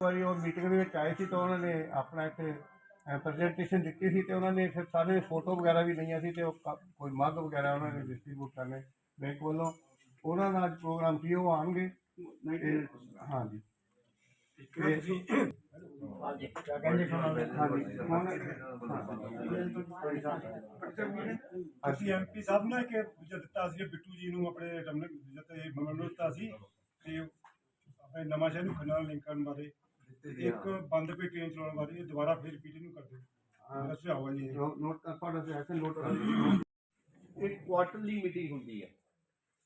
ਵਾਰੀ ਉਹ ਮੀਟਿੰਗ ਦੇ ਵਿੱਚ ਆਏ ਸੀ ਤਾਂ ਉਹਨਾਂ ਨੇ ਆਪਣਾ ਇੱਥੇ ਪ੍ਰੈਜੈਂਟੇਸ਼ਨ ਦਿੱਤੀ ਸੀ ਤੇ ਉਹਨਾਂ ਨੇ ਫਿਰ ਸਾਰੇ ਫੋਟੋ ਵਗੈਰਾ ਵੀ ਲਈਆਂ ਸੀ ਤੇ ਉਹ ਕ- ਕੋਈ ਮੱਗ ਵਗੈਰਾ ਉਹਨਾਂ ਨੇ ਡਿਸਟ੍ਰੀਬਿਊਟ ਕਰਨੇ ਬੈਂਕ ਵੱਲੋਂ। ਉਹਨਾਂ ਦਾ ਅੱਜ ਪ੍ਰੋਗਰਾਮ ਸੀ ਉਹ ਆਉਣਗੇ। ਤੇ ਹਾਂਜੀ। ਤੇ- ਹਾਂਜੀ ਅਸੀਂ ਐਮਪੀ ਸਾਹਿਬ ਨੇ ਕਿ ਵਿਜਾ ਦਿੱਤਾ ਸੀ ਬਿੱਟੂ ਜੀ ਨੂੰ ਆਪਣੇ ਰਮਨ ਇਹ memorandum ਦਿੱਤਾ ਸੀ ਤੇ ਆਪਣੇ ਨਵਾਂ ਸ਼ਹਿਰ ਨੂੰ ਖੰਨਾ ਲਿੰਕ ਕਰਨ ਬਾਰੇ ਤੇ ਇੱਕ ਬੰਦ ਪਈ ਟ੍ਰੇਨ ਚਲਾਉਣ ਬਾਰੇ ਇਹ ਦੁਬਾਰਾ ਫਿਰ ਰਿਪੀਟ ਨੂੰ ਕਰਦੇ ਮੇਰਾ ਸੁਝਾਅ ਹੈ ਜੀ ਇਹ। ਨੋਟ ਕਰ ਪੜਾ ਸੀ ਐਸੇ ਨੋਟ ਕਰ ਇੱਕ ਕੁਆਟਰਲੀ ਮੀਟਿੰਗ ਹੁੰਦੀ ਹੈ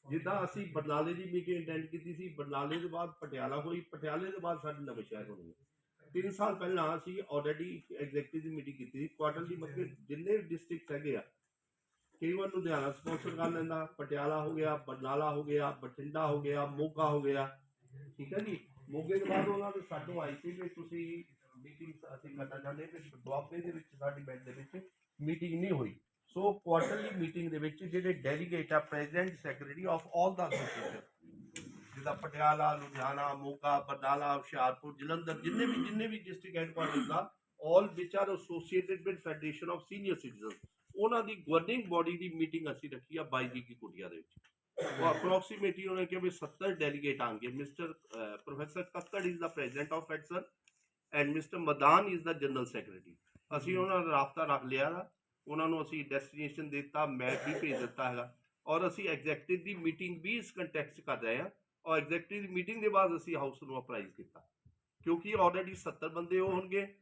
ਜਿੱਦਾਂ ਅਸੀਂ ਬਰਨਾਲੇ ਦੀ ਮੀਟਿੰਗ ਅਟੈਂਡ ਕੀਤੀ ਸੀ ਬਰਨਾਲੇ ਦੇ ਬਾਅਦ ਪਟਿਆਲਾ ਹੋਈ। ਪਟਿਆਲੇ ਦੇ ਬਾਅਦ ਸਾਡੀ ਨਵੇਂ ਸ਼ਹਿਰ ਹੋਣੀ ਹੈ ਤਿੰਨ ਸਾਲ ਪਹਿਲਾਂ ਅਸੀਂ ਆਲਰੇਡੀ ਐਗਜ਼ੈਕਟਿਵ ਦੀ ਮੀਟਿੰਗ ਕੀਤੀ ਸੀ। ਕੁਆਟਰਲੀ ਮਤਲਬ ਜਿੰਨੇ ਡਿਸਟ੍ਰਿਕਟ ਹੈਗੇ ਆ ਕਈ ਵਾਰ ਲੁਧਿਆਣਾ ਸਪਾਂਸਰ ਕਰ ਲੈਂਦਾ। ਪਟਿਆਲਾ ਹੋ ਗਿਆ ਬਰਨਾਲਾ ਹੋ ਗਿਆ ਬਠਿੰਡਾ ਹੋ ਗਿਆ ਮੋਗਾ ਹੋ ਗਿਆ। ਠੀਕ ਹੈ ਜੀ? ਮੋਗੇ ਤੋਂ ਬਾਅਦ ਉਹਨਾਂ ਦੇ ਸਾਨੂੰ ਆਈ ਸੀ ਵੀ ਤੁਸੀਂ ਮੀਟਿੰਗ ਅਸੀਂ ਕਰਨਾ ਚਾਹੁੰਦੇ ਕਿ ਦੁਆਬੇ ਦੇ ਵਿੱਚ ਸਾਡੀ ਬੈਂਡ ਦੇ ਵਿੱਚ ਮੀਟਿੰਗ ਨਹੀਂ ਹੋਈ। ਸੋ ਕੁਆਟਰਲੀ ਮੀਟਿੰਗ ਦੇ ਵਿੱਚ ਜਿਹੜੇ ਡੈਲੀਗੇਟ ਆ president secretary of all the association ਜਿੱਦਾਂ ਪਟਿਆਲਾ, ਲੁਧਿਆਣਾ, ਮੋਗਾ, ਬਰਨਾਲਾ, ਹੁਸ਼ਿਆਰਪੁਰ, ਜਲੰਧਰ, ਜਿੰਨੇ ਵੀ ਜਿੰਨੇ ਵੀ ਡਿਸਟ੍ਰਿਕਟ ਹੈਡਕੁਆਰਟਰਸ ਆ all which are associated with federation of senior citizens ਉਹਨਾਂ ਦੀ ਗਵਰਨਿੰਗ ਬਾਡੀ ਦੀ ਮੀਟਿੰਗ ਅਸੀਂ ਰੱਖੀ ਆ 22 ਜੀ ਕੀ ਕੁਟੀਆ ਦੇ ਵਿੱਚ। ਉਹ ਅਪਰੋਕਸੀਮੇਟਲੀ ਉਹਨੇ ਕਿਹਾ ਵੀ 70 ਡੈਲੀਗੇਟ ਆਣਗੇ mister professor Kakkar is the president of Fedson and mister Madan is the general secretary ਅਸੀਂ ਉਹਨਾਂ ਨਾਲ ਰਾਬਤਾ ਰੱਖ ਲਿਆ ਵਾ ਉਹਨਾਂ ਨੂੰ ਅਸੀਂ ਡੈਸਟੀਨੇਸ਼ਨ ਦਿੱਤਾ ਮੈਪ ਵੀ ਭੇਜ ਦਿੱਤਾ ਹੈਗਾ। ਔਰ ਅਸੀਂ ਐਗਜ਼ੈਕਟਿਵ ਦੀ ਮੀਟਿੰਗ ਵੀ ਇਸ ਕੰਟੈਕਸਟ ਕਰ ਰਹੇ ਹਾਂ। ਔਰ ਐਗਜ਼ੈਕਟਿਵ ਦੀ ਮੀਟਿੰਗ ਦੇ ਬਾਅਦ ਅਸੀਂ ਹਾਊਸ ਨੂੰ ਅਪਰਾਈਜ਼ ਕੀਤਾ। ਕਿਉਂਕਿ ਆਲਰੇਡੀ 70 ਬੰਦੇ ਹੋਣਗੇ।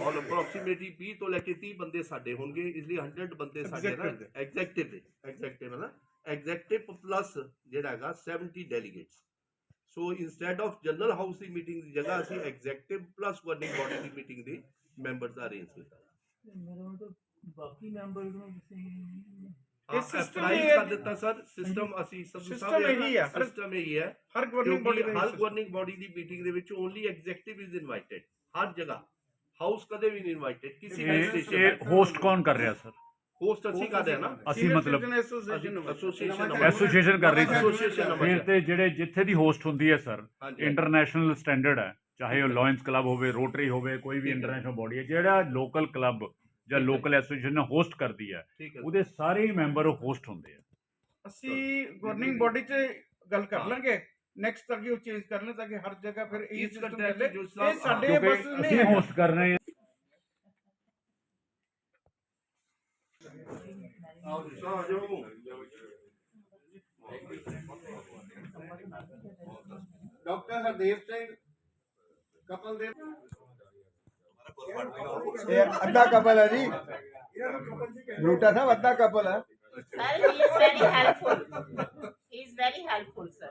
ਔਰ ਅਪਰੋਕਸੀਮੇਟਲੀ 20 ਤੋਂ ਲੈ ਕੇ 30 ਬੰਦੇ ਸਾਡੇ ਹੋਣਗੇ। ਇਸ ਲਈ 100 ਬੰਦੇ ਸਾਡੇ ਨਾ। ਐਗਜ਼ੈਕਟਿਵ ਦੇ। ਐਗਜ਼ੈਕਟਿਵ ਹੈ ਨਾ? ਐਗਜ਼ੈਕਟਿਵ ਪਲੱਸ ਜਿਹੜਾ ਹੈਗਾ 70 delegates so instead of general house the meeting ਦੀ ਜਗ੍ਹਾ ਅਸੀਂ ਐਗਜ਼ੈਕਟਿਵ ਪਲੱਸ ਗਵਰਨਿੰਗ ਬਾਡੀ ਦੀ ਮੀਟਿੰਗ ਦੇ ਮੈਂਬਰਸ ਦਾ ਅਰੇਂਜ ਕੀਤਾ ਮੇਰੇ ਮਤਲਬ ਬਾਕੀ ਮੈਂਬਰ ਨੂੰ ਤੁਸੀਂ ਇਹ system ਸਿਸਟਮ ਹੀ ਹੈ। ਕਰ ਦਿੱਤਾ ਸਰ। ਸਿਸਟਮ ਅਸੀਂ ਸਭ System ਇਹੀ ਹੈ। ਸਿਸਟਮ ਇਹੀ ਹੈ ਹਰ ਗਵਰਨਿੰਗ ਬੋਡੀ ਹਰ ਗਵਰਨਿੰਗ ਬੋਡੀ ਦੀ ਮੀਟਿੰਗ ਦੇ ਵਿੱਚ ਓਨਲੀ ਐਗਜ਼ੈਕਟਿਵ ਇਜ਼ ਇਨਵਾਈਟਡ ਹਰ ਜਗ੍ਹਾ। ਹਾਊਸ ਕਦੇ ਵੀ ਨਹੀਂ ਇਨਵਾਈਟਡ ਕਿਸੇ ਵੀ ਇਹ ਸਟੇਸ਼ਨ ਇਹ ਹੋਸਟ ਕੌਣ ਕਰ ਰਿਹਾ ਸਰ? ਹੋਸਟ ਅਸੀਂ ਕਰ ਰਹੇ ਹਾਂ ਨਾ। ਅਸੀਂ ਮਤਲਬ ਐਸੋਸੀਏਸ਼ਨ ਐਸੋਸੀਏਸ਼ਨ ਐਸੋਸੀਏਸ਼ਨ ਕਰ ਰਹੀ ਨਵਾਂ ਫਿਰ ਤੇ ਜਿਹੜੇ ਜਿੱਥੇ ਦੀ ਹੋਸਟ ਹੁੰਦੀ ਹੈ ਸਰ। ਇੰਟਰਨੈਸ਼ਨਲ ਸਟੈਂਡਰਡ ਹੈ। ਚਾਹੇ ਉਹ ਲਾਇਨਸ ਕਲੱਬ ਹੋਵੇ ਰੋਟਰੀ ਹੋਵੇ ਕੋਈ ਵੀ। ਇੰਟਰਨੈਸ਼ਨਲ ਬੋਡੀ ਹੈ ਜਿਹੜਾ ਲੋਕਲ ਕਲੱਬ ਜਾਂ। ਲੋਕਲ ਐਸੋਸੀਏਸ਼ਨ ਹੋਸਟ ਕਰਦੀ ਹੈ ਉਹਦੇ ਸਾਰੇ ਹੀ ਮੈਂਬਰ ਹੋਸਟ ਹੁੰਦੇ ਆ। ਅਸੀਂ ਗਵਰਨਿੰਗ ਬੋਡੀ 'ਚ ਗੱਲ ਕਰ ਲਾਂਗੇ। ਨੈਕਸਟ ਤੱਕ ਉਹ ਚੇਂਜ ਕਰਨੇ ਤਾਂ ਕਿ ਹਰ ਜਗ੍ਹਾ ਫਿਰ ਇਹ ਇਸ ਸਿਸਟਮ ਚੱਲੇ। ਜੋ ਇਹ ਸਾਡੇ ਬਸ ਨਹੀਂ ਹੋਸਟ ਕਰ ਰਹੇ ਹਾਂ ਡਾਕਟਰ ਹਰਦੇਵ ਸਿੰਘ ਕਪਲ ਦੇ ਇਹ ਅੱਧਾ ਕਪਲ ਹੈ ਜੀ ਬਲੂਟਾ ਸਾਹਿਬ ਅੱਧਾ ਕਪਲ ਹੈ Sir, he is very helpful. He is very helpful, sir.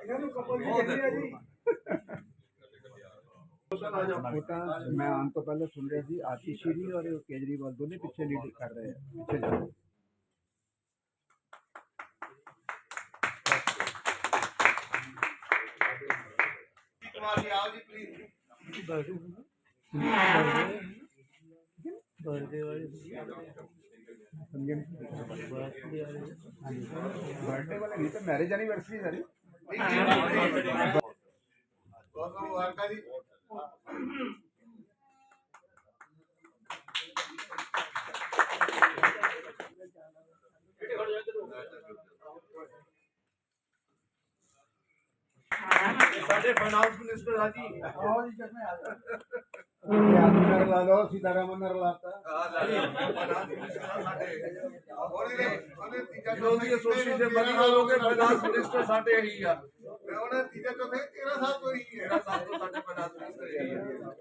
ਉਹ ਤਾਂ ਮੈਂ ਆਉਣ ਤੋਂ ਪਹਿਲਾਂ ਸੁਣ ਰਿਹਾ ਸੀ ਆਤੀਸ਼ੀਰੀ ਔਰ ਕੇਜਰੀਵਾਲ ਦੋਨੇ ਪਿੱਛੇ ਲੀਡ ਕਰ ਰਹੇ ਆ ਪਿੱਛੇ ਜਾ ਰਹੇ। ਕੁਮਾਰ ਜੀ ਆਓ ਜੀ ਪਲੀਜ਼ ਬਰਥਡੇ ਵਾਲੇ ਨਹੀਂ ਤਾਂ ਮੈਰਿਜ ਐਨੀਵਰਸਰੀ ਸਾਰੀ ਬਹੁਤ ਬਹੁਤ ਮੁਬਾਰਕਾਂ ਜੀ। ਸਾਡੇ ਫਾਈਨਾਂਸ ਮਿਨਿਸਟਰ ਆ ਜੀ ਯਾਦ ਕਰ ਲਾ ਲਓ ਸੀਤਾਰਾਮਨ ਨੇ ਰਲਾਤਾ। ਉਹਨੇ ਉਹਨੇ ਤੀਜਾ ਜੋ ਵੀ ਐਸੋਸੀਏਸ਼ਨ ਬਣੀ ਹੋਵੇ ਫਾਈਨਾਂਸ ਮਿਨਿਸਟਰ ਸਾਡੇ ਇਹੀ ਆ। ਮੈਂ ਉਹਨੇ ਤੀਜਾ ਚੌਥੇ 13 ਸਾਲ ਤੋਂ ਹੀ ਹੈ ਸਭ ਤੋਂ ਸਾਡੇ ਫਾਈਨਾਂਸ ਮਿਨਿਸਟਰ ਇਹੀ ਆ।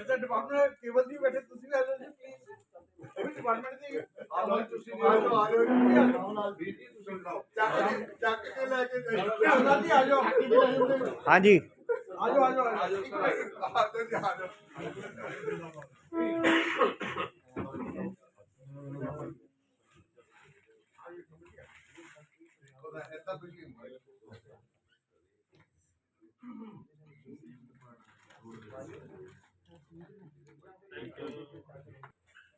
ਅੱਛਾ ਡਿਪਾਰਟਮੈਂਟ ਕੇਵਲ ਜੀ ਬੈਠੇ ਤੁਸੀਂ ਵੀ ਆ ਜਾਓ ਜੀ ਪਲੀਜ਼ ਡਿਪਾਰਟਮੈਂਟ ਦੀ ਆ ਲਓ। ਤੁਸੀਂ ਆ ਆ ਜਾਓ ਆ ਜਾਓ ਜੀ ਕੇ ਕੇ ਕੇ ਹਾਂਜੀ ਆ ਜਾਓ ਆ ਜਾਓ ਆ ਜਾਓ ਜੀ ਆ ਜਾਓ ਉਹਦਾ ਐਸਾ ਕੁਝ ਨਹੀਂ ਹੁੰਦਾ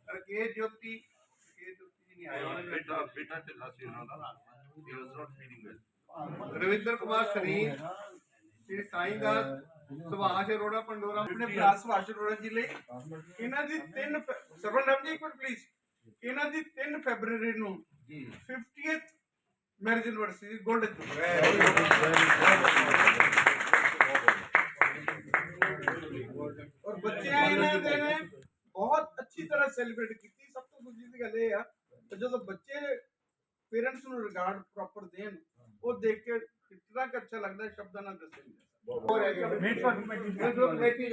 ਰਕੇ ਜੋਤੀ ਕੇ ਜੋਤੀ ਜੀ ਨਹੀਂ ਨੇ ਬੇਟਾ ਬੇਟਾ ਢਿੱਲਾ ਸੀ ਉਹਨਾਂ ਦਾ। He was not feeling well Ravinder Kumar Sarin Shri Sai Das Subhash Arora Pandora ਆਪਣੇ ਬਰਾਸ ਵਾਸ਼ ਅਰੋੜਾ ਜੀ ਲਈ। ਇਹਨਾਂ ਦੀ 3 ਸਰਵਨ ਨਾਮ ਜੀ ਮਿੰਟ ਪਲੀਜ਼ ਇਹਨਾਂ ਦੀ 3 ਫੈਬਰੂਰੀ ਨੂੰ 50th ਮੈਰਿਜ ਐਨਵਰਸਰੀ ਗੋਲਡਨ ਔਰ ਬੱਚਿਆਂ ਇਹਨਾਂ ਦੇ ਨੇ ਬਹੁਤ ਅੱਛੀ ਤਰ੍ਹਾਂ ਸੈਲੀਬ੍ਰੇਟ ਕੀਤੀ। ਸਭ ਤੋਂ ਖੁਸ਼ੀ ਦੀ ਗੱਲ ਇਹ ਆ ਜਦੋਂ ਬੱਚੇ ਪੇਰੈਂਟਸ ਨੂੰ ਰਿਗਾਰਡ ਪ੍ਰੋਪਰ ਦੇਣ ਉਹ ਦੇਖ ਕੇ ਕਿੰਨਾ ਕੁ ਅੱਛਾ ਲੱਗਦਾ ਸ਼ਬਦਾਂ ਨਾਲ ਨਹੀਂ ਜਾ ਸਕਦਾ। ਹੋਰ ਹੈ ਜੀ। ਕਮੇਟੀ ਨੂੰ ਲੈ ਕੇ।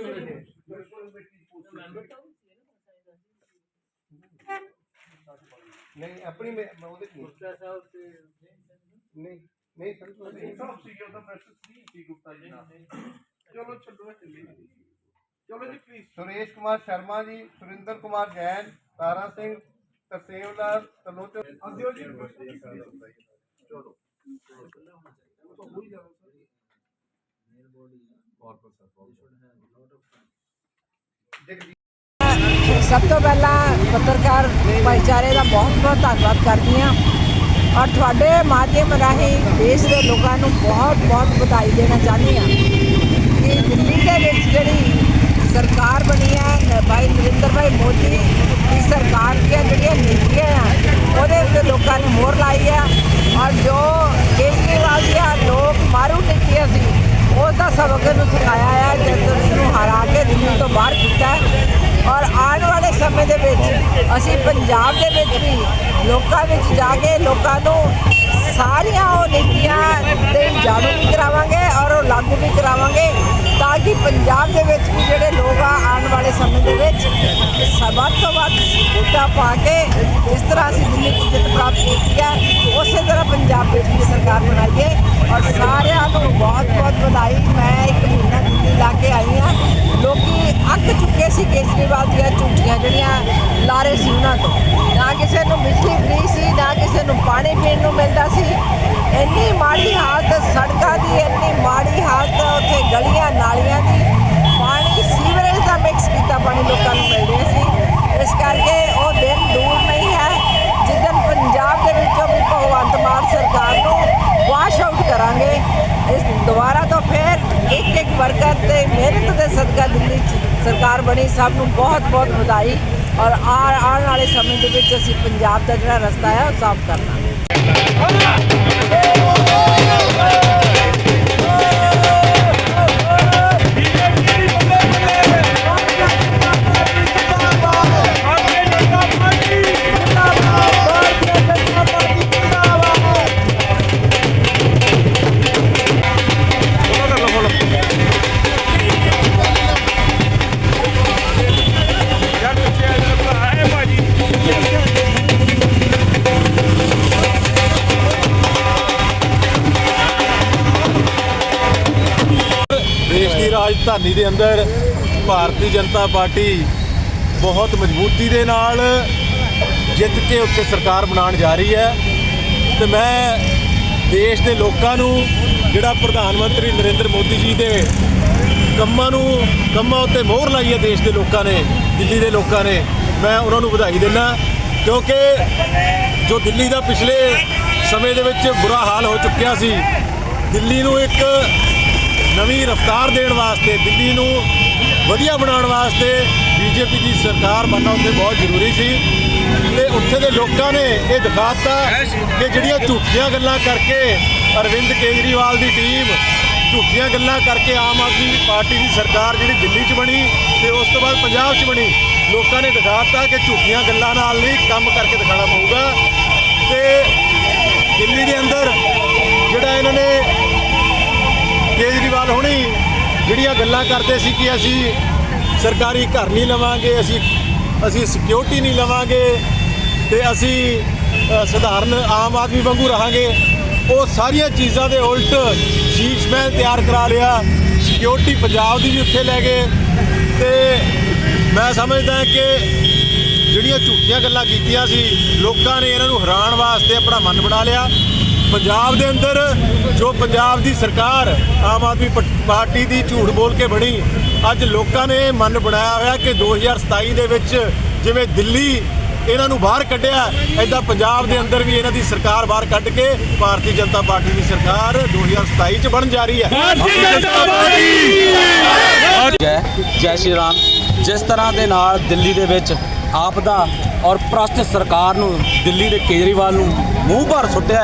ਨਹੀਂ ਆਪਣੀ ਮੈਂ ਮੈਂ ਉਹਦੇ ਨਹੀਂ ਨਹੀਂ ਨਹੀਂ ਸਰ ਤੁਸੀਂ ਸਭ ਸੀ ਉਹਦਾ ਪ੍ਰੈਸ਼ਰ ਸੀ ਸੀ ਗੁਪਤਾ ਜੀ ਨਾਲ ਚਲੋ ਛੱਡੋ ਚੱਲੀ ਚਲੋ ਜੀ ਪਲੀਜ਼ ਸੁਰੇਸ਼ ਕੁਮਾਰ ਸ਼ਰਮਾ ਜੀ ਸੁਰਿੰਦਰ ਕੁਮਾਰ ਜੈਨ ਤਾਰਾ ਸਿੰਘ ਆਦਿਓ ਜੀ ਸਭ ਤੋਂ ਪਹਿਲਾਂ ਪੱਤਰਕਾਰ ਭਾਈਚਾਰੇ ਦਾ ਬਹੁਤ ਬਹੁਤ ਧੰਨਵਾਦ ਕਰਦੀ ਹਾਂ ਔਰ ਤੁਹਾਡੇ ਮਾਧਿਅਮ ਰਾਹੀਂ ਦੇਸ਼ ਦੇ ਲੋਕਾਂ ਨੂੰ ਬਹੁਤ ਬਹੁਤ ਵਧਾਈ ਦੇਣਾ ਚਾਹੁੰਦੀ ਹਾਂ ਕਿ ਦਿੱਲੀ ਦੇ ਵਿੱਚ ਜਿਹੜੀ ਸਰਕਾਰ ਬਣੀ ਹੈ ਭਾਈ ਨਰਿੰਦਰ ਭਾਈ ਮੋਦੀ ਦੀ ਸਰਕਾਰ ਦੀਆਂ ਜਿਹੜੀਆਂ ਨੀਤੀਆਂ ਆ, ਉਹਦੇ ਉੱਤੇ ਲੋਕਾਂ ਨੇ ਮੋਹਰ ਲਾਈ ਆ। ਔਰ ਜੋ ਕੇਜਰੀਵਾਲ ਦੀਆਂ ਲੋਕ ਮਾਰੂ ਨੀਤੀਆਂ ਸੀ ਉਸ ਦਾ ਸਬਕ ਨੂੰ ਸਿਖਾਇਆ ਹੈ ਜਦ ਨੂੰ ਹਰਾ ਕੇ ਦਿੱਲੀ ਤੋਂ ਬਾਹਰ ਕੀਤਾ ਔਰ ਆਉਣ ਵਾਲੇ ਸਮੇਂ ਦੇ ਵਿੱਚ ਅਸੀਂ ਪੰਜਾਬ ਦੇ ਵਿੱਚ ਵੀ ਲੋਕਾਂ ਵਿੱਚ ਜਾ ਕੇ ਲੋਕਾਂ ਨੂੰ ਸਾਰੀਆਂ ਉਹ ਨੀਤੀਆਂ ਦੇ ਜਾਣੂ ਵੀ ਕਰਾਵਾਂਗੇ ਔਰ ਉਹ ਲਾਗੂ ਵੀ ਕਰਾਵਾਂਗੇ। ਤਾਂ ਕਿ ਪੰਜਾਬ ਦੇ ਵਿੱਚ ਵੀ ਜਿਹੜੇ ਲੋਕ ਆ, ਆਉਣ ਵਾਲੇ ਸਮੇਂ ਦੇ ਵਿੱਚ ਵੱਧ ਤੋਂ ਵੱਧ ਵੋਟਾਂ ਪਾ ਕੇ ਇਸ ਤਰ੍ਹਾਂ ਅਸੀਂ ਦਿੱਲੀ ਦੀ ਪ੍ਰਾਪਤ ਕੀਤੀ ਹੈ। ਉਸੇ ਤਰ੍ਹਾਂ ਪੰਜਾਬ ਵਿੱਚ ਵੀ ਸਰਕਾਰ ਬਣਾਈਏ ਔਰ ਸਾਰਿਆਂ ਨੂੰ ਬਹੁਤ ਬਹੁਤ ਵਧਾਈ। ਮੈਂ ਇੱਕ ਮਹੀਨਾ ਦਿੱਲੀ ਲਾ ਕੇ ਆਈ ਹਾਂ। ਲੋਕੀ ਅੱਕ ਚੁੱਕੇ ਸੀ ਕੇਜਰੀਵਾਲ ਦੀਆਂ ਝੂਠੀਆਂ ਜਿਹੜੀਆਂ ਲਾਰੇ ਸੀ ਉਹਨਾਂ ਤੋਂ। ਨਾ ਕਿਸੇ ਨੂੰ ਬਿਜਲੀ ਫ੍ਰੀ ਸੀ, ਨਾ ਕਿਸੇ ਨੂੰ ਪਾਣੀ ਪੀਣ ਨੂੰ ਮਿਲਦਾ ਸੀ। ਇੰਨੀ ਮਾੜੀ ਹਾਲਤ ਸੜਕਾਂ ਦੀ, ਇੰਨੀ ਮਾੜੀ ਹਾਲਤ ਉੱਥੇ ਗਲੀਆਂ ਨਾਲੀਆਂ ਦੀ ਪਾਣੀ ਸੀਵਰੇਜ ਦਾ ਮਿਕਸ ਕੀਤਾ ਪਾਣੀ ਲੋਕਾਂ ਨੂੰ ਮਿਲ ਰਿਹਾ ਸੀ ਇਸ ਕਰਕੇ ਉਹ ਦਿਨ ਦੂਰ ਨਹੀਂ ਹੈ ਜਿੱਦਨ ਪੰਜਾਬ ਦੇ ਵਿੱਚੋਂ ਵੀ ਭਗਵੰਤ ਮਾਨ ਸਰਕਾਰ ਨੂੰ ਵਾਸ਼ ਆਊਟ ਕਰਾਂਗੇ ਇਸ ਦੁਬਾਰਾ ਤੋਂ ਫਿਰ ਇੱਕ ਇੱਕ ਵਰਕਰ ਤੇ ਮਿਹਨਤ ਦੇ ਸਦਕਾ ਦਿੱਲੀ 'ਚ ਸਰਕਾਰ ਬਣੀ ਸਭ ਨੂੰ ਬਹੁਤ ਬਹੁਤ ਵਧਾਈ ਔਰ ਆ- ਆਉਣ ਵਾਲੇ ਸਮੇਂ ਦੇ ਵਿੱਚ ਅਸੀਂ ਪੰਜਾਬ ਦਾ ਜਿਹੜਾ ਰਸਤਾ ਹੈ ਉਹ ਸਾਫ਼ ਕਰਨਾ। ਦੇਸ਼ ਦੀ ਦੇ ਅੰਦਰ ਭਾਰਤੀ ਜਨਤਾ ਪਾਰਟੀ ਬਹੁਤ ਮਜ਼ਬੂਤੀ ਦੇ ਨਾਲ ਜਿੱਤ ਕੇ ਉੱਥੇ ਸਰਕਾਰ ਬਣਾਉਣ ਜਾ ਰਹੀ ਹੈ। ਤੇ ਮੈਂ ਦੇਸ਼ ਦੇ ਲੋਕਾਂ ਨੂੰ, ਜਿਹੜਾ ਪ੍ਰਧਾਨ ਮੰਤਰੀ ਨਰਿੰਦਰ ਮੋਦੀ ਜੀ ਦੇ ਕੰਮਾਂ ਨੂੰ, ਕੰਮਾਂ ਉੱਤੇ ਮੋਹਰ ਲਾਈ ਹੈ ਦੇਸ਼ ਦੇ ਲੋਕਾਂ ਨੇ, ਦਿੱਲੀ ਦੇ ਲੋਕਾਂ ਨੇ, ਮੈਂ ਉਹਨਾਂ ਨੂੰ ਵਧਾਈ ਦਿੰਦਾ ਕਿਉਂਕਿ ਜੋ ਦਿੱਲੀ ਦਾ ਪਿਛਲੇ ਸਮੇਂ ਦੇ ਵਿੱਚ ਬੁਰਾ ਹਾਲ ਹੋ ਚੁੱਕਿਆ ਸੀ, ਦਿੱਲੀ ਨੂੰ ਇੱਕ ਨਵੀਂ ਰਫ਼ਤਾਰ ਦੇਣ ਵਾਸਤੇ, ਦਿੱਲੀ ਨੂੰ ਵਧੀਆ ਬਣਾਉਣ ਵਾਸਤੇ ਬੀਜੇਪੀ ਦੀ ਸਰਕਾਰ ਬਣਨਾ ਉੱਥੇ ਬਹੁਤ ਜ਼ਰੂਰੀ ਸੀ। ਤੇ ਉੱਥੇ ਦੇ ਲੋਕਾਂ ਨੇ ਇਹ ਦਿਖਾਤਾ ਕਿ ਜਿਹੜੀਆਂ ਝੂਠੀਆਂ ਗੱਲਾਂ ਕਰਕੇ ਅਰਵਿੰਦ ਕੇਜਰੀਵਾਲ ਦੀ ਟੀਮ ਝੂਠੀਆਂ ਗੱਲਾਂ ਕਰਕੇ ਆਮ ਆਦਮੀ ਪਾਰਟੀ ਦੀ ਸਰਕਾਰ ਜਿਹੜੀ ਦਿੱਲੀ 'ਚ ਬਣੀ ਤੇ ਉਸ ਤੋਂ ਬਾਅਦ ਪੰਜਾਬ 'ਚ ਬਣੀ, ਲੋਕਾਂ ਨੇ ਦਿਖਾਤਾ ਕਿ ਝੂਠੀਆਂ ਗੱਲਾਂ ਨਾਲ ਨਹੀਂ, ਕੰਮ ਕਰਕੇ ਦਿਖਾਣਾ ਪਊਗਾ। ਤੇ ਦਿੱਲੀ ਦੇ ਅੰਦਰ ਜਿਹੜਾ ਇਹਨਾਂ ਨੇ ਕੇਜਰੀਵਾਲ ਹੁਣੀ ਜਿਹੜੀਆਂ ਗੱਲਾਂ ਕਰਦੇ ਸੀ ਕਿ ਅਸੀਂ ਸਰਕਾਰੀ ਘਰ ਨਹੀਂ ਲਵਾਂਗੇ, ਅਸੀਂ ਅਸੀਂ ਸਿਕਿਉਰਿਟੀ ਨਹੀਂ ਲਵਾਂਗੇ ਤੇ ਅਸੀਂ ਸਧਾਰਨ ਆਮ ਆਦਮੀ ਵਾਂਗੂ ਰਹਾਂਗੇ। ਉਹ ਸਾਰੀਆਂ ਚੀਜ਼ਾਂ ਦੇ ਉਲਟ ਸ਼ੀਸ਼ ਮਹਿਲ ਤਿਆਰ ਕਰਾ ਲਿਆ। ਸਿਕਿਉਰਿਟੀ ਪੰਜਾਬ ਦੀ ਵੀ ਉੱਥੇ ਲੈ ਗਏ। ਤੇ ਮੈਂ ਸਮਝਦਾ ਕਿ ਜਿਹੜੀਆਂ ਝੂਠੀਆਂ ਗੱਲਾਂ ਕੀਤੀਆਂ ਸੀ, ਲੋਕਾਂ ਨੇ ਇਹਨਾਂ ਨੂੰ ਹਰਾਉਣ ਵਾਸਤੇ ਆਪਣਾ ਮਨ ਬਣਾ ਲਿਆ। ਪੰਜਾਬ ਦੇ ਅੰਦਰ ਜੋ ਪੰਜਾਬ ਦੀ ਸਰਕਾਰ ਆਮ ਆਦਮੀ ਪ- ਪਾਰਟੀ ਦੀ ਝੂਠ ਬੋਲ ਕੇ ਬਣੀ ਅੱਜ ਲੋਕਾਂ ਨੇ ਮਨ ਬਣਾਇਆ ਹੋਇਆ ਕਿ 2027 ਦੇ ਵਿੱਚ ਜਿਵੇਂ ਦਿੱਲੀ ਇਹਨਾਂ ਨੂੰ ਬਾਹਰ ਕੱਢਿਆ ਐਦਾਂ ਪੰਜਾਬ ਦੇ ਅੰਦਰ ਵੀ ਇਹਨਾਂ ਦੀ ਸਰਕਾਰ ਬਾਹਰ ਕੱਢ ਕੇ ਭਾਰਤੀ ਜਨਤਾ ਪਾਰਟੀ ਦੀ ਸਰਕਾਰ 2027 ਚ ਬਣ ਜਾ ਰਹੀ ਹੈ। ਜੈ ਜੈ ਸ਼੍ਰੀ ਰਾਮ। ਜਿਸ ਤਰ੍ਹਾਂ ਦੇ ਨਾਲ ਦਿੱਲੀ ਦੇ ਵਿੱਚ ਆਪਦਾ ਔਰ ਭ੍ਰਸ਼ਟ ਸਰਕਾਰ ਨੂੰ ਦਿੱਲੀ ਦੇ ਕੇਜਰੀਵਾਲ ਨੂੰ ਮੂੰਹ ਭਰ ਸੁੱਟਿਆ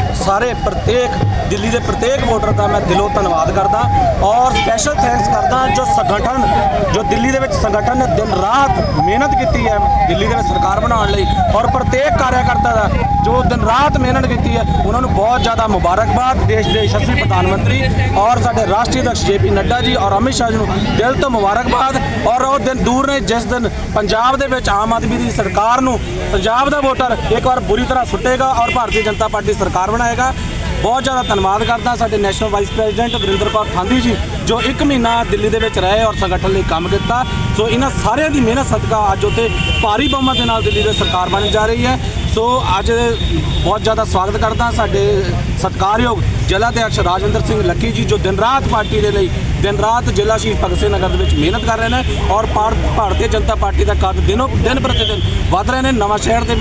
ਸਾਰੇ ਪ੍ਰਤੇਕ, ਦਿੱਲੀ ਦੇ ਪ੍ਰਤੇਕ ਵੋਟਰ ਦਾ ਮੈਂ ਦਿਲੋਂ ਧੰਨਵਾਦ ਕਰਦਾ ਔਰ ਸਪੈਸ਼ਲ ਥੈਂਕਸ ਕਰਦਾ ਜੋ ਸੰਗਠਨ, ਜੋ ਦਿੱਲੀ ਦੇ ਵਿੱਚ ਸੰਗਠਨ ਨੇ ਦਿਨ ਰਾਤ ਮਿਹਨਤ ਕੀਤੀ ਹੈ, ਦਿੱਲੀ ਦੇ ਵਿੱਚ ਸਰਕਾਰ ਬਣਾਉਣ ਲਈ ਔਰ ਪ੍ਰਤੇਕ ਕਾਰਿਆਕਰਤਾ ਦਾ ਜੋ ਦਿਨ ਰਾਤ ਮਿਹਨਤ ਕੀਤੀ ਹੈ, ਉਹਨਾਂ ਨੂੰ ਬਹੁਤ ਜ਼ਿਆਦਾ ਮੁਬਾਰਕਬਾਦ, ਦੇਸ਼ ਦੇ ਯਸ਼ਸਵੀ ਪ੍ਰਧਾਨ ਮੰਤਰੀ ਔਰ ਸਾਡੇ ਰਾਸ਼ਟਰੀ ਅਧਿਕਸ਼ ਜੇਪੀ ਨੱਡਾ ਜੀ ਔਰ ਅਮਿਤ ਸ਼ਾਹ ਜੀ ਨੂੰ ਦਿਲ ਤੋਂ ਮੁਬਾਰਕਬਾਦ ਔਰ ਉਹ ਦਿਨ ਦੂਰ ਨੇ ਜਿਸ ਦਿਨ ਪੰਜਾਬ ਦੇ ਵਿੱਚ ਆਮ ਆਦਮੀ ਦੀ ਸਰਕਾਰ ਨੂੰ ਪੰਜਾਬ ਦਾ ਵੋਟਰ ਇੱਕ ਵਾਰ ਬੁਰੀ ਤਰ੍ਹਾਂ ਸੁੱਟੇਗਾ ਔਰ ਭਾਰਤੀ ਜਨਤਾ ਪਾਰਟੀ ਸਰਕਾਰ ਬਣਾਏ ਬਣਾਏਗਾ ਬਹੁਤ ਜ਼ਿਆਦਾ ਧੰਨਵਾਦ ਕਰਦਾ ਸਾਡੇ national vice president Varinder Kaur ਖਾਂਦੀ ਜੀ, ਜੋ 1 ਮਹੀਨਾ ਦਿੱਲੀ ਦੇ ਵਿੱਚ ਰਹੇ ਔਰ ਸੰਗਠਨ ਲਈ ਕੰਮ ਕੀਤਾ। ਸੋ ਇਹਨਾਂ ਸਾਰਿਆਂ ਦੀ ਮਿਹਨਤ ਸਦਕਾ ਅੱਜ ਉੱਥੇ ਭਾਰੀ ਬਹੁਮਤ ਦੇ ਨਾਲ ਦਿੱਲੀ ਦੇ ਸਰਕਾਰ ਬਣ ਜਾ ਰਹੀ ਹੈ। ਸੋ ਅੱਜ ਬਹੁਤ ਜ਼ਿਆਦਾ ਸਵਾਗਤ ਕਰਦਾ ਸਾਡੇ ਸਤਿਕਾਰਯੋਗ ਜ਼ਿਲ੍ਹਾ ਅਧਿਕਸ਼ ਰਾਜਵਿੰਦਰ ਸਿੰਘ ਲੱਕੀ ਜੀ, ਜੋ ਦਿਨ ਰਾਤ ਪਾਰਟੀ ਦੇ ਲਈ ਦਿਨ ਰਾਤ ਜ਼ਿਲ੍ਹਾ ਸ਼ਹੀਦ ਭਗਤ ਸਿੰਘ ਨਗਰ ਦੇ ਵਿੱਚ ਮਿਹਨਤ ਕਰ ਰਹੇ ਨੇ ਔਰ ਭਾਰ- ਭਾਰਤੀ ਜਨਤਾ ਪਾਰਟੀ ਦਾ ਕੱਦ ਦਿਨੋਂ ਦਿਨ ਪ੍ਰਤੀ ਦਿਨ ਵੱਧ ਰਹੇ ਨੇ। ਨਵਾਂ ਸ਼ਹਿਰ ਦੇ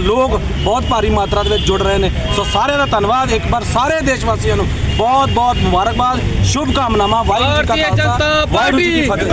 ਲੋਕ ਬਹੁਤ ਭਾਰੀ ਮਾਤਰਾ ਦੇ ਵਿੱਚ ਜੁੜ ਰਹੇ ਨੇ। ਸੋ ਸਾਰਿਆਂ ਦਾ ਧੰਨਵਾਦ। ਇੱਕ ਵਾਰ ਸਾਰੇ ਦੇਸ਼ ਵਾਸੀਆਂ ਨੂੰ ਬਹੁਤ ਬਹੁਤ ਮੁਬਾਰਕਬਾਦ। ਸ਼ੁਭ ਕਾਮਨਾਵਾਂ। ਵਾਹਿਗੁਰੂ ਜੀ ਕਾ ਖਾਲਸਾ। ਵਾਹਿਗੁਰੂ ਜੀ ਕੀ ਫਤਿਹ।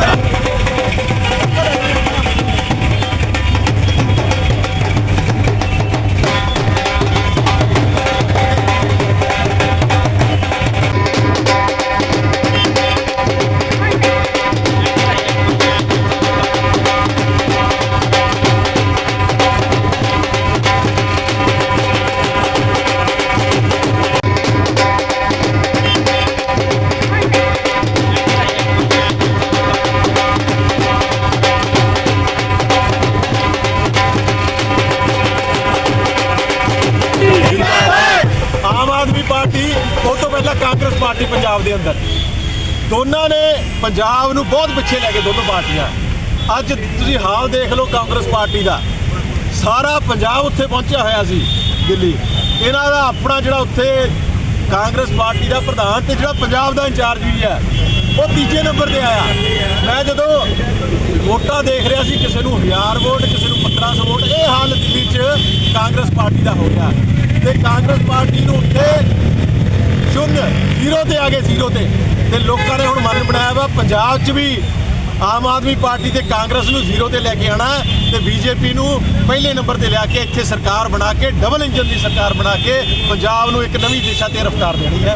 ਦੋਨਾਂ ਨੇ ਪੰਜਾਬ ਨੂੰ ਬਹੁਤ ਪਿੱਛੇ ਲੈ ਕੇ ਦੋਨੋਂ ਪਾਰਟੀਆਂ। ਅੱਜ ਤੁਸੀਂ ਹਾਲ ਦੇਖ ਲਓ ਕਾਂਗਰਸ ਪਾਰਟੀ ਦਾ। ਸਾਰਾ ਪੰਜਾਬ ਉੱਥੇ ਪਹੁੰਚਿਆ ਹੋਇਆ ਸੀ, ਦਿੱਲੀ। ਇਹਨਾਂ ਦਾ ਆਪਣਾ ਜਿਹੜਾ ਉੱਥੇ ਕਾਂਗਰਸ ਪਾਰਟੀ ਦਾ ਪ੍ਰਧਾਨ ਤੇ ਜਿਹੜਾ ਪੰਜਾਬ ਦਾ ਇੰਚਾਰਜ ਵੀ ਹੈ, ਉਹ ਤੀਜੇ ਨੰਬਰ ਤੇ ਆਇਆ। ਮੈਂ ਜਦੋਂ ਵੋਟਾਂ ਦੇਖ ਰਿਹਾ ਸੀ, ਕਿਸੇ ਨੂੰ 1000 ਵੋਟ, ਕਿਸੇ ਨੂੰ 1500 ਵੋਟ, ਇਹ ਹਾਲ ਦਿੱਲੀ 'ਚ ਕਾਂਗਰਸ ਪਾਰਟੀ ਦਾ ਹੋ ਗਿਆ ਤੇ ਕਾਂਗਰਸ ਪਾਰਟੀ ਨੂੰ ਉੱਥੇ ਸ਼ੂન્ય ਜ਼ੀਰੋ ਤੇ ਆ ਗਏ, ਜ਼ੀਰੋ ਤੇ। ਤੇ ਲੋਕਾਂ ਨੇ ਹੁਣ ਮਨ ਬਣਾਇਆ ਵਾ, ਪੰਜਾਬ 'ਚ ਵੀ ਆਮ ਆਦਮੀ ਪਾਰਟੀ ਤੇ ਕਾਂਗਰਸ ਨੂੰ ਜ਼ੀਰੋ ਤੇ ਲੈ ਕੇ ਆਣਾ ਤੇ ਬੀਜੇਪੀ ਨੂੰ ਪਹਿਲੇ ਨੰਬਰ ਤੇ ਲਿਆ ਕੇ ਇੱਥੇ ਸਰਕਾਰ ਬਣਾ ਕੇ ਡਬਲ ਇੰਜਨ ਦੀ ਸਰਕਾਰ ਬਣਾ ਕੇ ਪੰਜਾਬ ਨੂੰ ਇੱਕ ਨਵੀਂ ਦਿਸ਼ਾ ਤੇ ਰਫ਼ਤਾਰ ਦੇਣੀ ਹੈ।